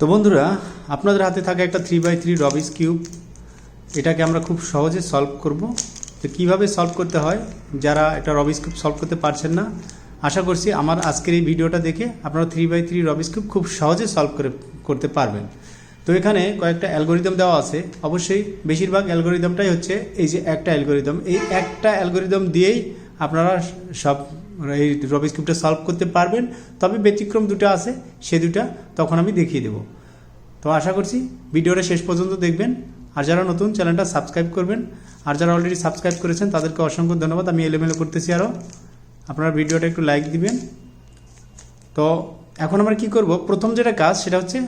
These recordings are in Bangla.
তো বন্ধুরা, আপনাদের হাতে থাকা একটা three by three Rubik's cube এটাকে আমরা খুব সহজে সলভ করব। তো কীভাবে সলভ করতে হয়, যারা একটা রবিস কিউব সলভ করতে পারছেন না, আশা করছি আমার আজকের এই ভিডিওটা দেখে আপনারা three by three Rubik's cube খুব সহজে সলভ করে, করতে পারবেন। তো এখানে কয়েকটা অ্যালগোরিদম দেওয়া আছে। অবশ্যই বেশিরভাগ অ্যালগোরিদমটাই হচ্ছে এই যে একটা অ্যালগোরিদম এই একটা অ্যালগোরিদম দিয়েই আপনারা সব এই রবিস কিউবটা সলভ করতে পারবেন। তবে ব্যতিক্রম দুটো আছে, সে দুটা তখন আমি দেখিয়ে দেবো। তো আশা করছি ভিডিওটা শেষ পর্যন্ত দেখবেন। আর যারা নতুন, চ্যানেলটা সাবস্ক্রাইব করবেন। আর যারা অলরেডি সাবস্ক্রাইব করেছেন, তাদেরকে অসংখ্য ধন্যবাদ। আমি এলোমেলো করতেছি আরও আপনারা ভিডিওটা একটু লাইক দিবেন। তো এখন আমরা কি করব? প্রথম যেটা কাজ, সেটা হচ্ছে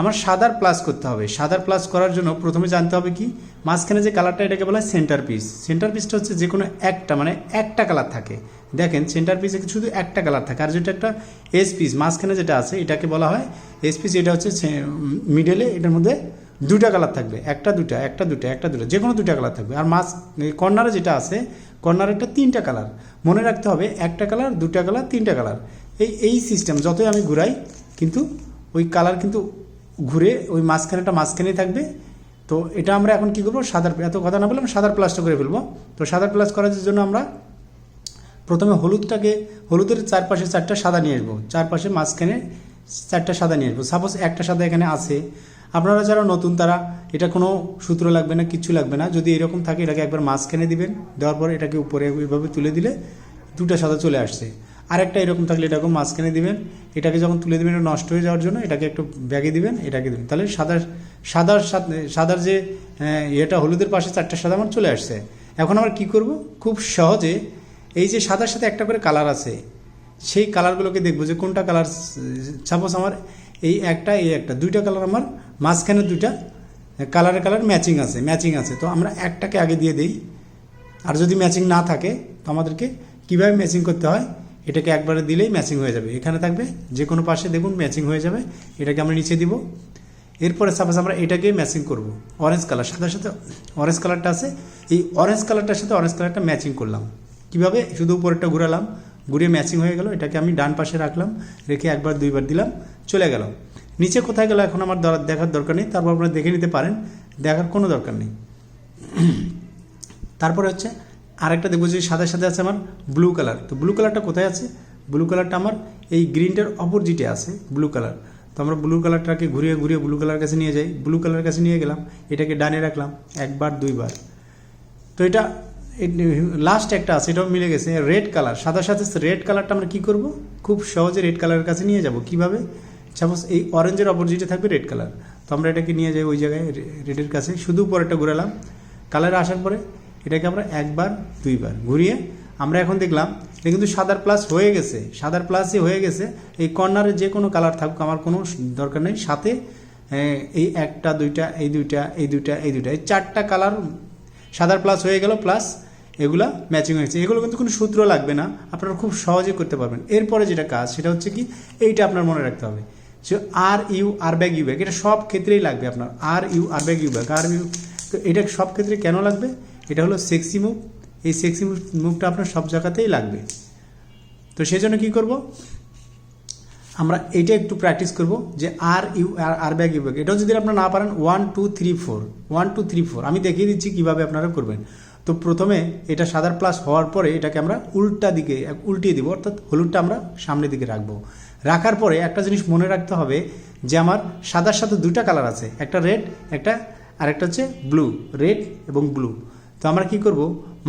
আমার সাদার প্লাস করতে হবে। সাদার প্লাস করার জন্য প্রথমে জানতে হবে কি? মাঝখানে যে কালারটা এটাকে বলা হয় সেন্টার পিস সেন্টার পিসটা হচ্ছে যে কোনো একটা মানে একটা কালার থাকে। দেখেন সেন্টার পিসে শুধু একটা কালার থাকে? আর যেটা একটা এস পিস মাঝখানে যেটা আছে, এটাকে বলা হয় এস পিস এটা হচ্ছে মিডলে এটার মধ্যে দুটা কালার থাকবে। একটা দুটা একটা দুটা একটা দুটা যে কোনো দুটা কালার থাকবে। আর মাছ কর্নারে যেটা আছে কর্নারেরটা তিনটা কালার মনে রাখতে হবে, একটা কালার দুটা কালার তিনটা কালার এই এই সিস্টেম যতই আমি ঘুরাই, কিন্তু ওই কালার কিন্তু ঘুরে ওই মাঝখানেটা মাঝখানেই থাকবে। তো এটা আমরা এখন কি করব? সাদার এত কথা না বললাম সাদার প্লাসটা করে ফেলব। তো সাদার প্লাস করার জন্য আমরা প্রথমে হলুদটাকে, হলুদের চারপাশে চারটা সাদা নিয়ে আসব। চারপাশে মাঝখানে চারটা সাদা নিয়ে আসব। সাপোজ একটা সাদা এখানে আছে। আপনারা যারা নতুন, তারা এটা কোনো সূত্র লাগবে না কিচ্ছু লাগবে না। যদি এরকম থাকে, এটাকে একবার মাঝখানে দিবেন। দেওয়ার পর এটাকে উপরে এইভাবে তুলে দিলে দুটা সাদা চলে আসছে। আরেকটা এরকম থাকলে এটাকে মাঝখানে দিবেন। এটাকে যখন তুলে দিবেন, এটা নষ্ট হয়ে যাওয়ার জন্য এটাকে একটু ব্যাগে দিবেন, এটাকে দিবেন। তাহলে সাদা সাদার সাথে সাদার যে ইয়েটা হলুদের পাশে চারটা সাদা আমার চলে আসছে। এখন আমরা কি করব? খুব সহজে এই যে সাদার সাথে একটা করে কালার আছে, সেই কালারগুলোকে দেখব যে কোনটা কালার, সাপোজ আমার এই একটা এই একটা, দুইটা কালার আমার মাঝখানে দুইটা কালারের কালার ম্যাচিং আছে ম্যাচিং আছে। তো আমরা একটাকে আগে দিয়ে দিই। আর যদি ম্যাচিং না থাকে, তো আমাদেরকে কীভাবে ম্যাচিং করতে হয়? এটাকে একবারে দিলেই ম্যাচিং হয়ে যাবে। এখানে থাকবে যে কোনো পাশে দেখুন ম্যাচিং হয়ে যাবে, এটাকে আমরা নিচে দিব। এরপরে সাপোজ আমরা এটাকে ম্যাচিং করব অরেঞ্জ কালার সাথে সাথে অরেঞ্জ কালারটা আছে। এই অরেঞ্জ কালারটার সাথে অরেঞ্জ কালারটা ম্যাচিং করলাম। কীভাবে? শুধু উপরেরটা ঘুরালাম, ঘুরিয়ে ম্যাচিং হয়ে গেল, এটাকে আমি ডান পাশে রাখলাম, রেখে একবার, দুইবার দিলাম, চলে গেল। নিচে কোথায় গেল এখন আমার দেখার দরকার নেই, তারপর আপনারা দেখে নিতে পারেন, দেখার কোনো দরকার নেই। তারপরে হচ্ছে আরেকটা দেখব যে সাদা সাদা আছে আমার ব্লু কালার তো ব্লু কালারটা কোথায় আছে? ব্লু কালারটা আমার এই গ্রিনটার অপোজিটে আছে ব্লু কালার তো আমরা ব্লু কালারটাকে ঘুরিয়ে ঘুরিয়ে ব্লু কালার কাছে নিয়ে যাই। ব্লু কালারের কাছে নিয়ে গেলাম, এটাকে ডানে রাখলাম, একবার, দুইবার। তো এটা লাস্ট একটা আছে, এটাও মিলে গেছে রেড কালার সাদার সাথে রেড কালারটা আমরা কি করব? খুব সহজে রেড কালারের কাছে নিয়ে যাব। কীভাবে? সাপোজ এই অরেঞ্জের অপোজিটে থাকবে রেড কালার তো আমরা এটাকে নিয়ে যাই ওই জায়গায় রেডের কাছে। শুধু পরেরটা ঘুরালাম। কালার আসার পরে এটাকে আমরা একবার, দুইবার ঘুরিয়ে আমরা এখন দেখলাম এটা কিন্তু সাদার প্লাস হয়ে গেছে। সাদার প্লাসই হয়ে গেছে। এই কর্নারে যে কোনো কালার থাকুক, আমার কোনো দরকার নেই। সাথে এই একটা, দুইটা, এই দুইটা এই দুইটা এই দুইটা, এই চারটা কালার সাদার প্লাস হয়ে গেল প্লাস এগুলা ম্যাচিং হয়েছে। এগুলো কিন্তু কোনো সূত্র লাগবে না। আপনারা খুব সহজে করতে পারবেন। এরপরে যেটা কাজ, সেটা হচ্ছে কি, এইটা আপনার মনে রাখতে হবে যে R U R back U back এটা সব ক্ষেত্রেই লাগবে আপনার। R U R back U back R U তো এটা সব ক্ষেত্রে কেন লাগবে? এটা হলো সেক্সি মুভ এই সেক্সি মুভটা আপনার সব জায়গাতেই লাগবে। তো সেই জন্য কী করব? আমরা এটা একটু প্র্যাকটিস করব যে R U R R back U back এটাও যদি আপনারা না পারেন one two three four one two three four আমি দেখিয়ে দিচ্ছি কীভাবে আপনারা করবেন। তো প্রথমে এটা সাদার প্লাস হওয়ার পরে এটাকে আমরা উল্টা দিকে, উল্টিয়ে দিব, অর্থাৎ হলুদটা আমরা সামনের দিকে রাখব। রাখার পরে একটা জিনিস মনে রাখতে হবে যে আমার সাদার সাথে দুটা কালার আছে। একটা রেড একটা আর একটা হচ্ছে ব্লু রেড এবং ব্লু তো আমরা কি করব?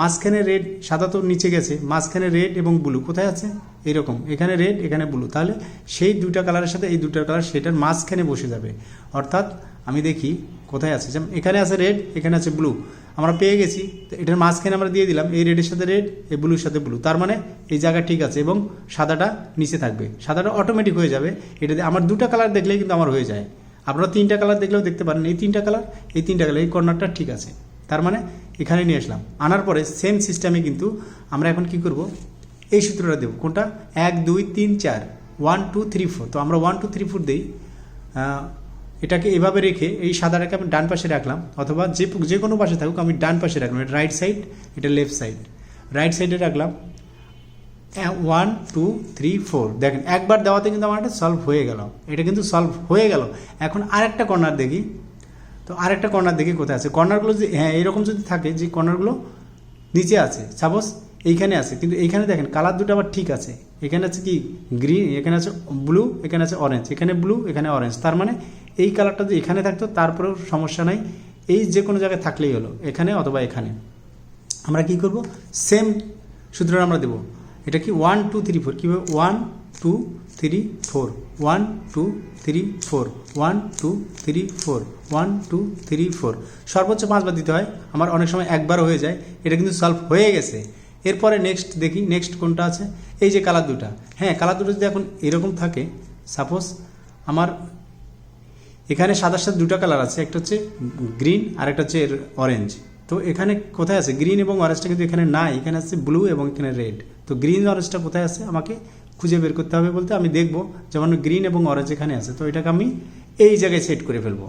মাঝখানে রেড সাদা তো নিচে গেছে। মাঝখানে রেড এবং ব্লু কোথায় আছে? এরকম এখানে রেড এখানে ব্লু তাহলে সেই দুইটা কালারের সাথে এই দুইটা কালার সেটার মাঝখানে বসে যাবে। অর্থাৎ আমি দেখি কোথায় আছে। যেমন এখানে আছে রেড এখানে আছে ব্লু আমরা পেয়ে গেছি। তো এটার মাঝখানে আমরা দিয়ে দিলাম এই রেডের সাথে রেড এই ব্লুর সাথে ব্লু তার মানে এই জায়গা ঠিক আছে এবং সাদাটা নিচে থাকবে। সাদাটা অটোমেটিক হয়ে যাবে। এটাতে আমার দুটা কালার দেখলেই কিন্তু আমার হয়ে যায়। আপনারা তিনটা কালার দেখলেও দেখতে পারেন। এই তিনটা কালার এই তিনটা কালার এই কর্নারটা ঠিক আছে। তার মানে এখানে নিয়ে আসলাম। আনার পরে সেম সিস্টেমে কিন্তু আমরা এখন কি করব? এই সূত্রটা দেবো। কোনটা? এক, দুই, তিন, চার। ওয়ান টু থ্রি ফোর তো আমরা ওয়ান টু থ্রি ফোর দিই। এটাকে এভাবে রেখে এই সাদাটাকে আমি ডান পাশে রাখলাম, অথবা যে যে কোনো পাশে থাকুক আমি ডান পাশে রাখলাম। এটা রাইট সাইড এটা লেফট সাইড রাইট সাইডে রাখলাম। ওয়ান টু থ্রি ফোর দেখেন, একবার দেওয়াতে কিন্তু আমার এটা সলভ হয়ে গেল। এটা কিন্তু সলভ হয়ে গেল। এখন আরেকটা কর্নার দেখি। তো আরেকটা কর্নার দেখি কোথায় আছে। কর্নারগুলো যে হ্যাঁ এরকম যদি থাকে, যে কর্নারগুলো নিচে আছে। সাপোজ এইখানে আছে, কিন্তু এইখানে দেখেন কালার দুটো আবার ঠিক আছে। এখানে আছে কি গ্রিন এখানে আছে ব্লু এখানে আছে অরেঞ্জ এখানে ব্লু এখানে অরেঞ্জ তার মানে এই কালারটা যদি এখানে থাকতো, তারপরেও সমস্যা নাই। এই যে কোনো জায়গায় থাকলেই হলো, এখানে অথবা এখানে। আমরা কি করব? সেম সূত্রটা আমরা দেবো। এটা কি? ওয়ান টু থ্রি ফোর কীভাবে one two three four one two three four one two three four one two three four সর্বোচ্চ পাঁচবার দিতে হয়। আমার অনেক সময় একবার হয়ে যায়। এটা কিন্তু সলভ হয়ে গেছে। এরপরে নেক্সট দেখি নেক্সট কোনটা আছে? এই যে কালার দুটা। হ্যাঁ কালার দুটো যদি এখন এরকম থাকে সাপোজ আমার এখানে সাদার সাথে দুটো কালার আছে। একটা হচ্ছে গ্রিন আর একটা হচ্ছে অরেঞ্জ তো এখানে কোথায় আছে? গ্রিন এবং অরেঞ্জটা কিন্তু এখানে নাই। এখানে আছে ব্লু এবং এখানে রেড তো গ্রিন অরেঞ্জটা কোথায় আছে? আমাকে খুঁজে বের করতে হবে বলতে আমি দেখব যেমন গ্রিন এবং অরেঞ্জ এখানে আছে, তো এটাকে আমি এই জায়গায় সেট করে ফেলব।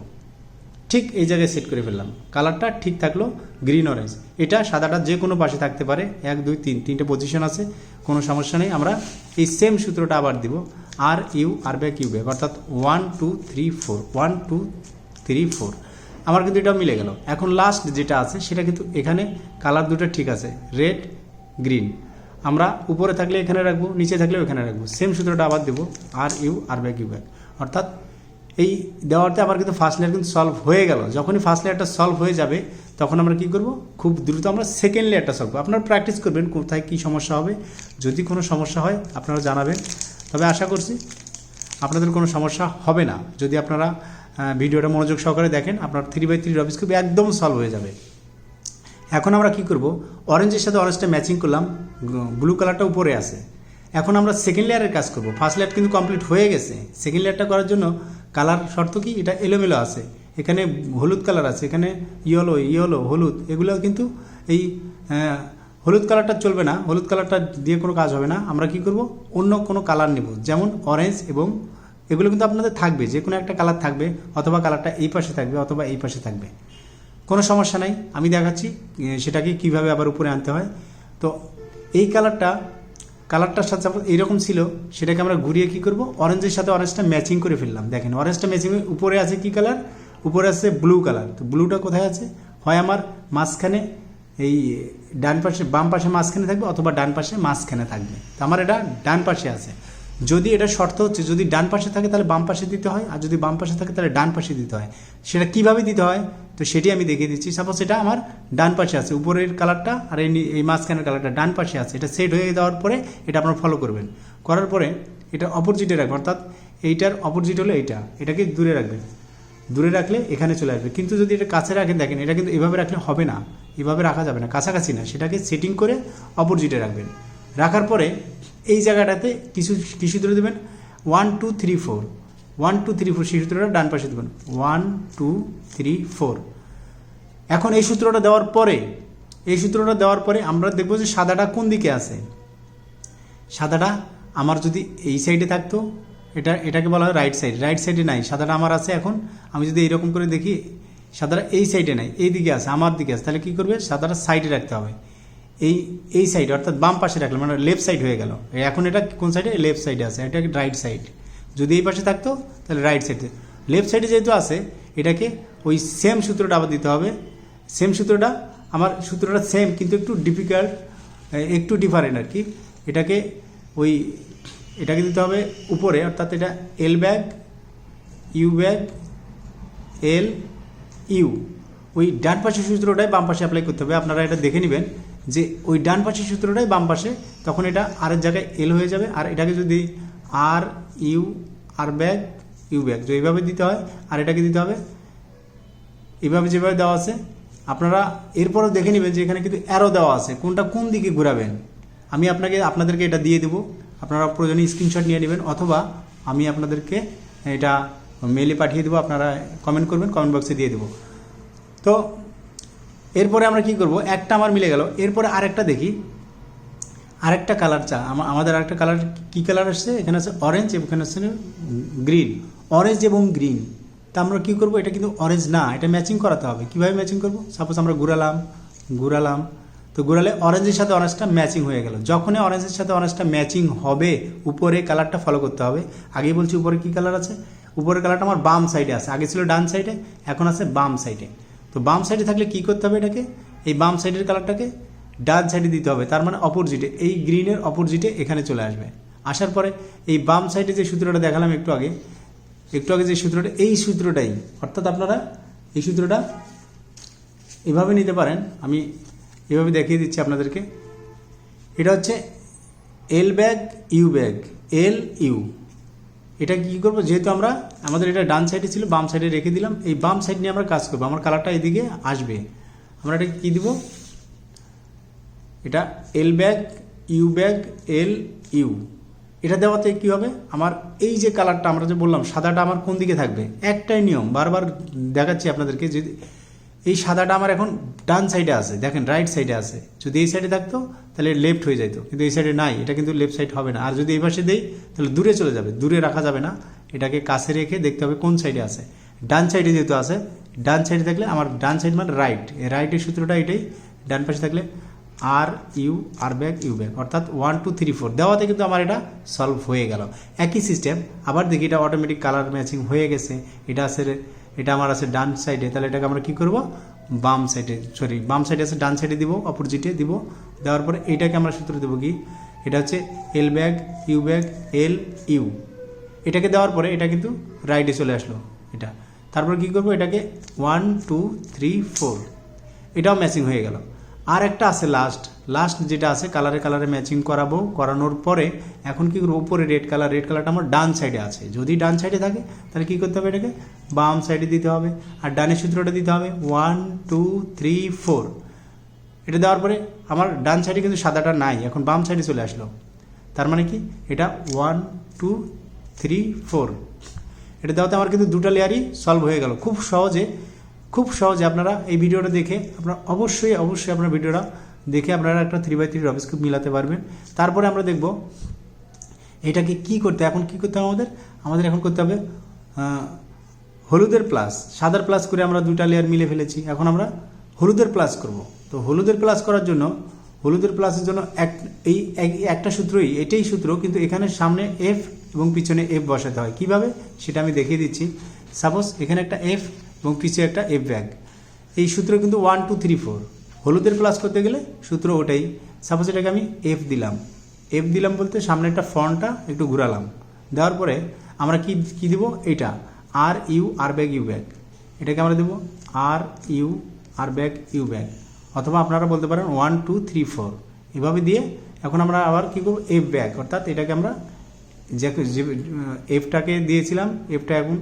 ঠিক এই জায়গায় সেট করে ফেললাম। কালারটা ঠিক থাকল গ্রিন অরেঞ্জ এটা সাদাটা যে কোনো পাশে থাকতে পারে। এক, দুই, তিন, তিনটে পজিশন আছে, কোনো সমস্যা নেই। আমরা এই সেম সূত্রটা আবার দিব। R U R back U back অর্থাৎ one two three four one two three four আমার কিন্তু এটা মিলে গেল। এখন লাস্ট যেটা আছে, সেটা কিন্তু এখানে কালার দুটো ঠিক আছে। রেড গ্রিন আমরা উপরে থাকলে এখানে রাখব, নিচে থাকলেও এখানে রাখব। সেম সূত্রটা আবার দেবো R U R back U back অর্থাৎ এই দেওয়াতে আমার কিন্তু ফার্স্ট লেয়ার কিন্তু সলভ হয়ে গেল। যখনই ফার্স্ট লেয়ারটা সলভ হয়ে যাবে, তখন আমরা কি করব? খুব দ্রুত আমরা সেকেন্ড লেয়ারটা সলভ করব। আপনারা প্র্যাকটিস করবেন কোথায় কী সমস্যা হবে। যদি কোনো সমস্যা হয়, আপনারা জানাবেন। তবে আশা করছি আপনাদের কোনো সমস্যা হবে না। যদি আপনারা ভিডিওটা মনোযোগ সহকারে দেখেন, আপনার three by three Rubik's cube একদম সলভ হয়ে যাবে। এখন আমরা কি করব? অরেঞ্জের সাথে অরেঞ্জটা ম্যাচিং করলাম ব্লু কালারটা উপরে আছে। এখন আমরা সেকেন্ড লেয়ারের কাজ করব। ফার্স্ট লেয়ার কিন্তু কমপ্লিট হয়ে গেছে। সেকেন্ড লেয়ারটা করার জন্য কালার শর্ত কি? এটা এলোমেলো আছে। এখানে হলুদ কালার আছে, এখানে ইয়েলো ইয়েলো হলুদ এগুলো কিন্তু এই হলুদ কালারটা চলবে না। হলুদ কালারটা দিয়ে কোনো কাজ হবে না। আমরা কি করব? অন্য কোনো কালার নেব। যেমন অরেঞ্জ এবং এগুলো কিন্তু আপনাদের থাকবে। যে কোনো একটা কালার থাকবে, অথবা কালারটা এই পাশে থাকবে, অথবা এই পাশে থাকবে। কোনো সমস্যা নাই, আমি দেখাচ্ছি সেটাকে কীভাবে আবার উপরে আনতে হয়। তো এই কালারটা, কালারটার সাথে এইরকম ছিল, সেটাকে আমরা ঘুরিয়ে কি করব? অরেঞ্জের সাথে অরেঞ্জটা ম্যাচিং করে ফেললাম। দেখেন অরেঞ্জটা ম্যাচিং উপরে আছে কি কালার? উপরে আছে ব্লু কালার। তো ব্লুটা কোথায় আছে? হয় আমার মাঝখানে, এই ডান পাশে, বাম পাশে মাঝখানে থাকবে অথবা ডান পাশে মাঝখানে থাকবে। তো আমার এটা ডান পাশে আছে। যদি এটা শর্ত হচ্ছে, যদি ডান পাশে থাকে তাহলে বাম পাশে দিতে হয়, আর যদি বাম পাশে থাকে তাহলে ডান পাশে দিতে হয়। সেটা কীভাবে দিতে হয়? তো সেটি আমি দেখিয়ে দিচ্ছি। সাপোজ এটা আমার ডান পাশে আছে, উপরের কালারটা আর এই এই মাঝখানের কালারটা ডান পাশে আছে। এটা সেট হয়ে যাওয়ার পরে এটা আপনারা ফলো করবেন। করার পরে এটা অপোজিটে রাখবেন, অর্থাৎ এইটার অপোজিট হলো এইটা। এটাকে দূরে রাখবেন। দূরে রাখলে এখানে চলে আসবে। কিন্তু যদি এটা কাছে রাখেন, দেখেন এটা কিন্তু এভাবে রাখলে হবে না। এভাবে রাখা যাবে না, কাছাকাছি না। সেটাকে সেটিং করে অপোজিটে রাখবেন। রাখার পরে এই জায়গাটাতে কিছু কিছু দূরে দেবেন। One two three four one two three four সেই সূত্রটা ডান পাশে দেবেন। ওয়ান টু থ্রি ফোর এখন এই সূত্রটা দেওয়ার পরে, এই সূত্রটা দেওয়ার পরে আমরা দেখব যে সাদাটা কোন দিকে আছে। সাদাটা আমার যদি এই সাইডে থাকতো, এটা, এটাকে বলা হয় রাইট সাইড রাইট সাইডে নাই, সাদাটা আমার আছে এখন। আমি যদি এইরকম করে দেখি, সাদাটা এই সাইডে নাই, এই দিকে আছে, আমার দিকে আছে, তাহলে কী করবে? সাদাটা সাইডে রাখতে হবে। এই এই সাইড অর্থাৎ বাম পাশে রাখলাম মানে লেফট সাইড হয়ে গেল। এখন এটা কোন সাইডে লেফট সাইডে আছে, এটা রাইট সাইড যদি এই পাশে থাকতো, তাহলে রাইট সাইডে লেফট সাইডে যেহেতু আছে, এটাকে ওই সেম সূত্রটা আবার দিতে হবে। সেম সূত্রটা, আমার সূত্রটা সেম কিন্তু একটু ডিফিকাল্ট একটু ডিফারেন্ট আর কি। এটাকে ওই, এটাকে দিতে হবে উপরে, অর্থাৎ এটা L back U back L U ওই ডান পাশের সূত্রটাই বাম পাশে অ্যাপ্লাই করতে হবে। আপনারা এটা দেখে নেবেন যে ওই ডান পাশের সূত্রটাই বাম পাশে, তখন এটা আরেক জায়গায় এল হয়ে যাবে। আর এটাকে যদি R U, R back, U back. তো এইভাবে দিতে হয়, আর এটাকে দিতে হবে। এইভাবে যেভাবে দেওয়া আছে, আপনারা এরপরও দেখে নেবেন যে এখানে কিন্তু অ্যারো দেওয়া আছে। কোনটা কোন দিকে ঘোরাবেন। আমি আপনাকে, আপনাদেরকে এটা দিয়ে দেবো। আপনারা প্রয়োজনীয় স্ক্রিনশট নিয়ে নেবেন, অথবা আমি আপনাদেরকে এটা মেলে পাঠিয়ে দেবো, আপনারা কমেন্ট করবেন কমেন্ট বক্সে দিয়ে দেবো। তো এরপরে আমরা কি করব? একটা আমার মিলে গেল। এরপরে আরেকটা দেখি। আরেকটা কালার চা আমাদের আরেকটা কালার কি কালার আসছে? এখানে আছে অরেঞ্জ এবং এখানে আছে গ্রিন অরেঞ্জ এবং গ্রিন তা আমরা কী করব? এটা কিন্তু অরেঞ্জ না, এটা ম্যাচিং করাতে হবে। কীভাবে ম্যাচিং করব? সাপোজ আমরা ঘুরালাম ঘুরালাম। তো ঘোরালে অরেঞ্জের সাথে অরেঞ্জটা ম্যাচিং হয়ে গেল। যখনই অরেঞ্জের সাথে অরেঞ্জটা ম্যাচিং হবে, উপরে কালারটা ফলো করতে হবে। আগেই বলছি উপরে কী কালার আছে? উপরের কালারটা আমার বাম সাইডে আছে। আগে ছিল ডান সাইডে এখন আছে বাম সাইডে তো বাম সাইডে থাকলে কী করতে হবে এটাকে? এই বাম সাইডের কালারটাকে ডান সাইডে দিতে হবে, তার মানে অপোজিটে এই গ্রিনের অপোজিটে এখানে চলে আসবে। আসার পরে এই বাম সাইডে যে সূত্রটা দেখালাম একটু আগে একটু আগে যে সূত্রটা, এই সূত্রটাই, অর্থাৎ আপনারা এই সূত্রটা এভাবে নিতে পারেন, আমি এভাবে দেখিয়ে দিচ্ছি আপনাদেরকে। এটা হচ্ছে L back U back L U এটা কি করব? যেহেতু আমরা, আমাদের এটা ডান সাইডে ছিল, বাম সাইডে রেখে দিলাম, এই বাম সাইড নিয়ে আমরা কাজ করব, আমার কালারটা এদিকে আসবে। আমরা এটা কী দিব? এটা L back U back L U এটা দেওয়াতে কি হবে? আমার এই যে কালারটা আমরা যে বললাম, সাদাটা আমার কোন দিকে থাকবে? একটাই নিয়ম, বারবার দেখাচ্ছি আপনাদেরকে যদি এই সাদাটা আমার এখন ডান সাইডে আছে, দেখেন রাইট সাইডে আছে। যদি এই সাইডে থাকতো, তাহলে লেফট হয়ে যেত কিন্তু এই সাইডে নাই, এটা কিন্তু লেফট সাইড হবে না। আর যদি এই পাশে দেই, তাহলে দূরে চলে যাবে, দূরে রাখা যাবে না। এটাকে কাছে রেখে দেখতে হবে কোন সাইডে আছে। ডান সাইডে যেহেতু আছে, ডান সাইডে থাকলে আমার ডান সাইড মানে রাইট রাইটের সূত্রটা এটাই, ডান পাশে থাকলে R U, R back U back অর্থাৎ ওয়ান টু থ্রি ফোর দেওয়াতে কিন্তু আমার এটা সলভ হয়ে গেল। একই সিস্টেম আবার দেখি এটা অটোমেটিক কালার ম্যাচিং হয়ে গেছে। এটা আছে এটা আমার আছে ডান সাইডে তাহলে এটাকে আমরা কি করব? বাম সাইডে সরি বাম সাইডে আছে ডান সাইডে দিব অপোজিটে দিব। দেওয়ার পরে এটাকে আমরা সূত্র দেবো কি? এটা হচ্ছে L back U back L U এটাকে দেওয়ার পরে এটা কিন্তু রাইটে চলে আসলো, এটা। তারপর কি করব? এটাকে ওয়ান টু থ্রি ফোর এটাও ম্যাচিং হয়ে গেল। আর একটা আছে লাস্ট লাস্ট যেটা আছে কালারে কালারে ম্যাচিং করাবো, করানোর পরে এখন কি করব? উপরে রেড কালার রেড কালারটা আমার ডান সাইডে আছে। যদি ডান সাইডে থাকে, তাহলে কি করতে হবে এটাকে? বাম সাইডে দিতে হবে। আর ডানের সূত্রটা দিতে হবে ওয়ান টু থ্রি ফোর এটা দেওয়ার পরে আমার ডান সাইডে কিন্তু সাদাটা নাই, এখন বাম সাইডে চলে আসলো। তার মানে কি? এটা ওয়ান টু থ্রি ফোর এটা দেওয়াতে আমার কিন্তু দুটো লেয়ারই সলভ হয়ে গেল। খুব সহজে খুব সহজে আপনারা এই ভিডিওটা দেখে আপনারা অবশ্যই অবশ্যই আপনার ভিডিওটা দেখে আপনারা একটা three by three Rubik's cube মিলাতে পারবেন। তারপরে আমরা দেখব এটাকে কি করতে এখন কি করতে হবে আমাদের? আমাদের এখন করতে হবে হলুদের প্লাস সাদার প্লাস করে আমরা দুটা লেয়ার মিলে ফেলেছি। এখন আমরা হলুদের প্লাস করব। তো হলুদের প্লাস করার জন্য, হলুদের প্লাসের জন্য এক, এই এক- একটা সূত্রই, এটাই সূত্র, কিন্তু এখানে সামনে এফ এবং পিছনে এফ বসাতে হয়। কীভাবে? সেটা আমি দেখিয়ে দিচ্ছি। সাপোজ এখানে একটা এফ এবং পিছে একটা এফ ব্যাগ এই সূত্র কিন্তু ওয়ান টু থ্রি ফোর হলুদের প্লাস করতে গেলে সূত্র ওটাই। সাপোজ এটাকে আমি এফ দিলাম। এফ দিলাম বলতে সামনে একটা ফ্রন্টটা একটু ঘুরালাম। দেওয়ার পরে আমরা কি কি দিব? এটা R U R back U back এটাকে আমরা দেবো R U R back U back অথবা আপনারা বলতে পারেন ওয়ান টু থ্রি ফোর এভাবে দিয়ে এখন আমরা আবার কী করব? এফ ব্যাগ অর্থাৎ এটাকে আমরা যে এফটাকে দিয়েছিলাম। এফটা এখন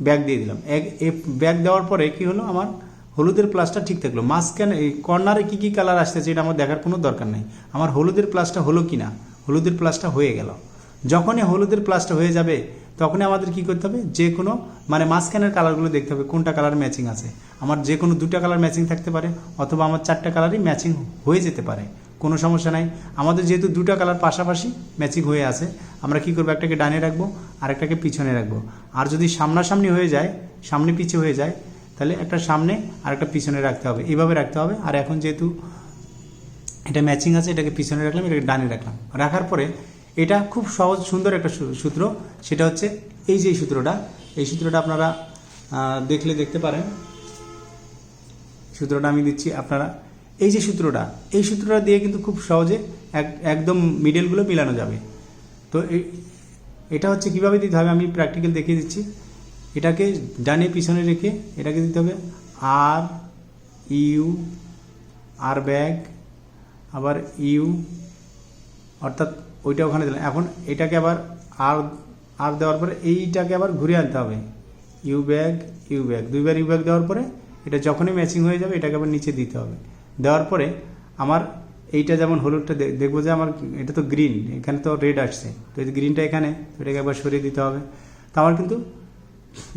ব্যাগ দিয়ে দিলাম। এক ব্যাগ দেওয়ার পরে কি হলো? আমার হলুদের প্লাসটা ঠিক থাকল। মাঝখানে কর্নারে কী কী কালার আসতেছে এটা আমার দেখার কোনো দরকার নেই। আমার হলুদের প্লাসটা হলো কি না হলুদের প্লাসটা হয়ে গেল। যখনই হলুদের প্লাসটা হয়ে যাবে, তখনই আমাদের কি করতে হবে? যে কোনো মানে মাঝখানের কালারগুলো দেখতে হবে, কোনটা কালার ম্যাচিং আছে। আমার যে কোনো দুটা কালার ম্যাচিং থাকতে পারে, অথবা আমার চারটা কালারই ম্যাচিং হয়ে যেতে পারে। কোনো সমস্যা নাই। আমাদের যেহেতু দুটা কালার পাশাপাশি ম্যাচিং হয়ে আছে, আমরা কি করব? একটাকে ডানে রাখব আর একটাকে পিছনে রাখব। আর যদি সামনাসামনি হয়ে যায়, সামনে পিছে হয়ে যায়, তাহলে একটা সামনে আর একটা পিছনে রাখতে হবে। এইভাবে রাখতে হবে। আর এখন যেহেতু এটা ম্যাচিং আছে, এটাকে পিছনে রাখলাম, এটাকে ডানে রাখলাম। রাখার পরে এটা খুব সহজ, সুন্দর একটা সূত্র। সেটা হচ্ছে এই যে সূত্রটা, এই সূত্রটা আপনারা দেখলে দেখতে পারেন। সূত্রটা আমি দিচ্ছি, আপনারা এই যে সূত্রটা, এই সূত্রটা দিয়ে কিন্তু খুব সহজে এক, একদম মিডলগুলো মিলানো যাবে। তো এটা হচ্ছে কীভাবে দিতে হবে আমি প্র্যাকটিক্যাল দেখিয়ে দিচ্ছি। এটাকে ডানে পিছনে রেখে এটাকে দিতে হবে আর ইউ আর ব্যাগ আবার ইউ অর্থাৎ ওইটা ওখানে দিলাম। এখন এটাকে আবার আর আর দেওয়ার পরে এইটাকে আবার ঘুরে আনতে হবে। ইউ ব্যাগ ইউ ব্যাগ দুইবার ইউ ব্যাগ দেওয়ার পরে এটা যখনই ম্যাচিং হয়ে যাবে এটাকে আবার নিচে দিতে হবে। দেওয়ার পরে আমার এইটা যেমন হলুদটা দেখব যে আমার এটা তো গ্রিন এখানে তো রেড আসছে। তো এই গ্রিনটা এখানে, তো এটাকে একবার সরিয়ে দিতে হবে। তো আমার কিন্তু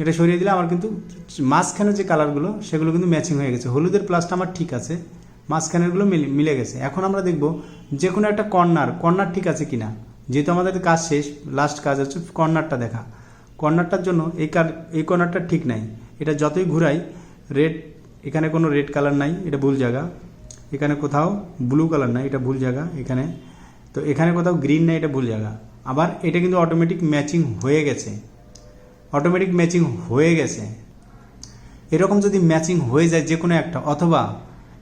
এটা সরিয়ে দিলে আমার কিন্তু মাঝখানে যে কালারগুলো সেগুলো কিন্তু ম্যাচিং হয়ে গেছে। হলুদের প্লাসটা আমার ঠিক আছে, মাঝখানেরগুলো মিলে মিলে গেছে। এখন আমরা দেখব যে কোনো একটা কর্নার কর্নার ঠিক আছে কিনা। যেহেতু আমাদের কাজ শেষ লাস্ট কাজ হচ্ছে কর্নারটা দেখা। কর্নারটার জন্য এই কার, এই কর্নারটা ঠিক নাই। এটা যতই ঘুরাই রেড এখানে কোনো রেড কালার নাই, এটা ভুল জায়গা। এখানে কোথাও ব্লু কালার না এটা ভুল জায়গা এখানে। তো এখানে কোথাও গ্রিন না এটা ভুল জায়গা। আবার এটা কিন্তু অটোমেটিক ম্যাচিং হয়ে গেছে। অটোমেটিক ম্যাচিং হয়ে গেছে। এরকম যদি ম্যাচিং হয়ে যায় যে কোনো একটা, অথবা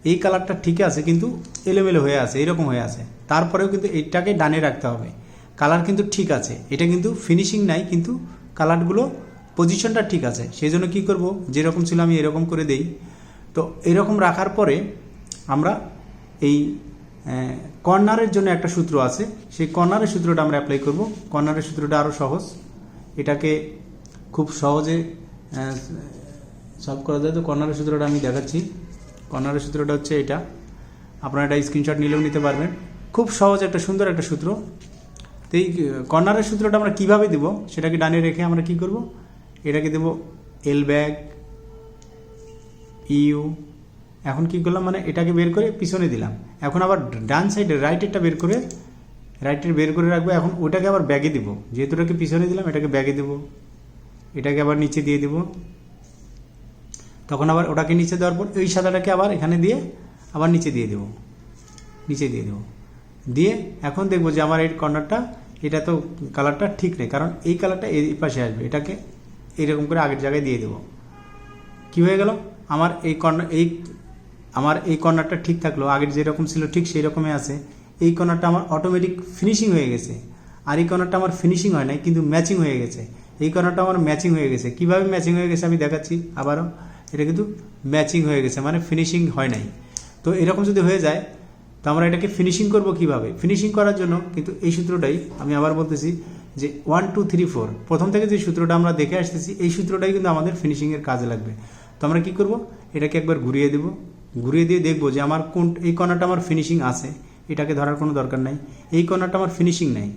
এই কালারটা ঠিক আছে কিন্তু এলোমেলো হয়ে আছে, এরকম হয়ে আছে, তারপরেও কিন্তু এইটাকে ডানে রাখতে হবে। কালার কিন্তু ঠিক আছে, এটা কিন্তু ফিনিশিং নাই, কিন্তু কালারগুলো পজিশনটা ঠিক আছে। সেই জন্য কী করব? যেরকম ছিল আমি এরকম করে দেই। তো এরকম রাখার পরে আমরা এই কর্নারের জন্য একটা সূত্র আছে। সেই কর্নারের সূত্রটা আমরা অ্যাপ্লাই করব। কর্নারের সূত্রটা আরও সহজ। এটাকে খুব সহজে সলভ করা যায়। তো কর্নারের সূত্রটা আমি দেখাচ্ছি। কর্নারের সূত্রটা হচ্ছে এটা। আপনারা এটা স্ক্রিনশট নিলেও নিতে পারবেন। খুব সহজ একটা, সুন্দর একটা সূত্র। তো এই কর্নারের সূত্রটা আমরা কীভাবে দেব, সেটাকে ডানে রেখে আমরা কি করব? এটাকে দেব এল ব্যাগ ইউ এখন কি করলাম? মানে এটাকে বের করে পিছনে দিলাম। এখন আবার ডান সাইডে রাইটেরটা বের করে রাইটের বের করে রাখব। এখন ওটাকে আবার ব্যাগে দিব। যেহেতু ওটাকে পিছনে দিলাম, এটাকে ব্যাগে দেব। এটাকে আবার নিচে দিয়ে দেব। তখন আবার ওটাকে নিচে দেওয়ার পর ওই সাদাটাকে আবার এখানে দিয়ে আবার নিচে দিয়ে দেব। নিচে দিয়ে দেব। দিয়ে এখন দেখব যে আমার এই কর্নারটা, এটা তো কালারটা ঠিক নেই। কারণ এই কালারটা এই পাশে আসবে। এটাকে এরকম করে আগের জায়গায় দিয়ে দেবো। কী হয়ে গেল? আমার এই কর্নার এই আমার এই কর্নারটা ঠিক থাকল, আগের যেরকম ছিল ঠিক সেই রকমই আছে। এই কর্নারটা আমার অটোমেটিক ফিনিশিং হয়ে গেছে। আর এই কর্নারটা আমার ফিনিশিং হয় নাই, কিন্তু ম্যাচিং হয়ে গেছে। এই কর্নারটা আমার ম্যাচিং হয়ে গেছে। কীভাবে ম্যাচিং হয়ে গেছে আমি দেখাচ্ছি আবারও। এটা কিন্তু ম্যাচিং হয়ে গেছে মানে ফিনিশিং হয় নাই। তো এরকম যদি হয়ে যায়, তো আমরা এটাকে ফিনিশিং করব কীভাবে? ফিনিশিং করার জন্য কিন্তু এই সূত্রটাই আমি আবার বলতেছি যে ওয়ান টু থ্রি ফোর প্রথম থেকে যে সূত্রটা আমরা দেখে আসতেছি, এই সূত্রটাই কিন্তু আমাদের ফিনিশিংয়ের কাজে লাগবে। তো আমরা কী করব? এটাকে একবার ঘুরিয়ে দেব। ঘুরিয়ে দিয়ে দেখব যে আমার কোন, এই কর্নারটা আমার ফিনিশিং আছে, এটাকে ধরার কোনো দরকার নাই। এই কর্নারটা আমার ফিনিশিং নাই।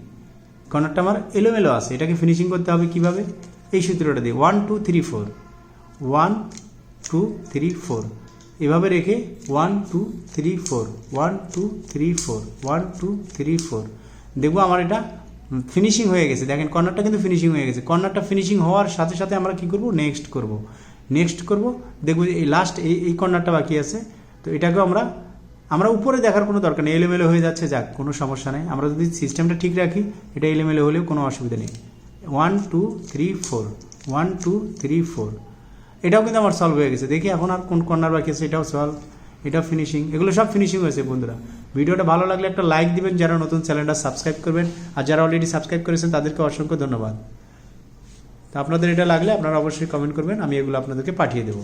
কর্নারটা আমার এলোমেলো আছে, এটাকে ফিনিশিং করতে হবে কীভাবে? এই সূত্রটা দিয়ে one two three four one two three four এভাবে রেখে one two three four one two three four one two three four দেখব আমার এটা ফিনিশিং হয়ে গেছে। দেখেন, কর্নারটা কিন্তু ফিনিশিং হয়ে গেছে। কর্নারটা ফিনিশিং হওয়ার সাথে সাথে আমরা কি করব? নেক্সট করব। নেক্সট করব, দেখব এই লাস্ট এই এই কর্নারটা বাকি আছে। তো এটাকেও আমরা আমরা উপরে দেখার কোনো দরকার নেই, এলোমেলো হয়ে যাচ্ছে, যাক, কোনো সমস্যা নেই। আমরা যদি সিস্টেমটা ঠিক রাখি, এটা এলোমেলো হলেও কোনো অসুবিধা নেই। One two three four one two three four এটাও কিন্তু আমার সলভ হয়ে গেছে। দেখি এখন আর কোন কর্নার বাকি আছে, এটাও সলভ এটাও ফিনিশিং এগুলো সব ফিনিশিং হয়েছে, বন্ধুরা। ভিডিওটা ভালো লাগলে একটা লাইক দিবেন, যারা নতুন চ্যানেলটা সাবস্ক্রাইব করবেন, আর যারা অলরেডি সাবস্ক্রাইব করেছেন, তাদেরকে অসংখ্য ধন্যবাদ। তো আপনাদের এটা লাগলে আপনারা অবশ্যই কমেন্ট করবেন, আমি এগুলো আপনাদেরকে পাঠিয়ে দেবো।